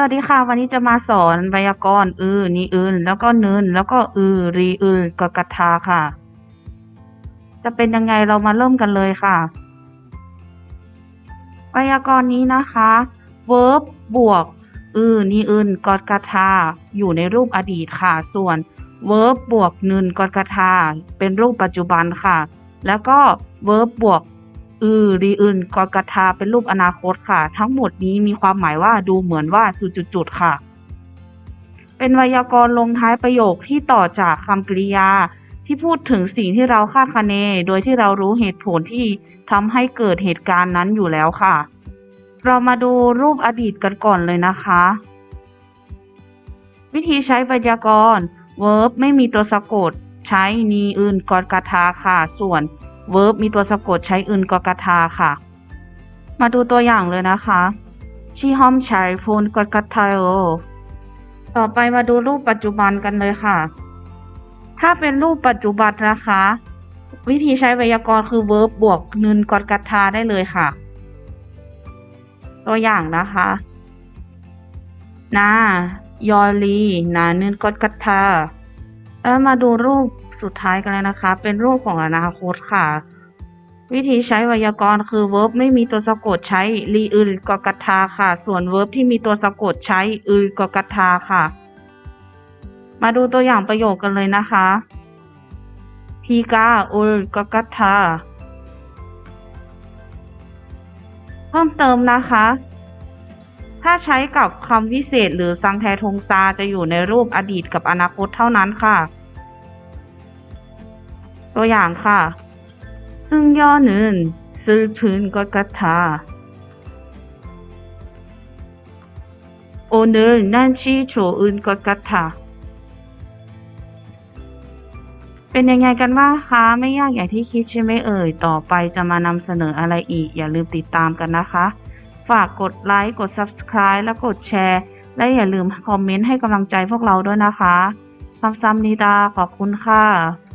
สวัสดีค่ะ วันนี้จะมาสอนไวยากรณ์อือนีอืนแล้วก็นึนแล้วก็อือรีอือกกัทาค่ะ จะเป็นยังไงเรามาเริ่มกันเลยค่ะ ไวยากรณ์นี้นะคะ verb บวกอือนีอืนกอดกทาอยู่ในรูปอดีตค่ะ ส่วน verb บวกนึนกอดกทาเป็นรูปปัจจุบันค่ะ แล้วก็ verb บวก อือรีอื่นกอกทาเป็นรูปอนาคตค่ะ ทั้งหมดนี้มีความหมายว่าดูเหมือนว่าจุดๆค่ะ เป็นไวยากรณ์ลงท้ายประโยคที่ต่อจากคำกริยาที่พูดถึงสิ่งที่เราคาดคะเน โดยที่เรารู้เหตุผลที่ทำให้เกิดเหตุการณ์นั้นอยู่แล้วค่ะ เรามาดูรูปอดีตกันก่อนเลยนะคะ วิธีใช้ไวยากรณ์ verb ไม่มีตัวสะกด ใช้นีอื่นกอดกทาค่ะ ส่วน verb มีตัวสะกดใช้อื่นกกทาค่ะ มาดูตัวอย่างเลยนะคะชีฮอมใช้พูนกกทาโอต่อไปมาดูรูปปัจจุบันกันเลยค่ะ ถ้าเป็นรูปปัจจุบันนะคะ วิธีใช้ไวยากรณ์คือ verb บวกนึนกกทาได้เลยค่ะ ตัวอย่างนะคะนายอลีนานึนกกทาแล้วมาดูรูป สุดท้ายกันเลยนะคะ เป็นรูปของอนาคตค่ะ วิธีใช้ไวยากรณ์คือ verb ไม่มีตัวสะกดใช้รีอึลกกัตทาค่ะ ส่วน verb ที่มีตัวสะกดใช้อึลกกัตทาค่ะ มาดูตัวอย่างประโยคกันเลยนะคะทีกาอุลกกัตทาเพิ่มเติมนะคะ ถ้าใช้กับคำวิเศษหรือสังแททงซาจะอยู่ในรูปอดีตกับอนาคตเท่านั้นค่ะ ตัวอย่างค่ะซึ่งย่อหนึ่งซื้อพื้นก็กัตถาโอเนลนั่นชี้โฉอื่นก็กัตถาเป็นยังไงกันบ้างคะ ไม่ยากอย่างที่คิดใช่ไหมเอ่ย ต่อไปจะมานำเสนออะไรอีก อย่าลืมติดตามกันนะคะ ฝากกดไลค์ กด Subscribe และกดแชร์ และอย่าลืมคอมเมนต์ให้กำลังใจพวกเราด้วยนะคะซ้ำๆนิดาขอบคุณค่ะ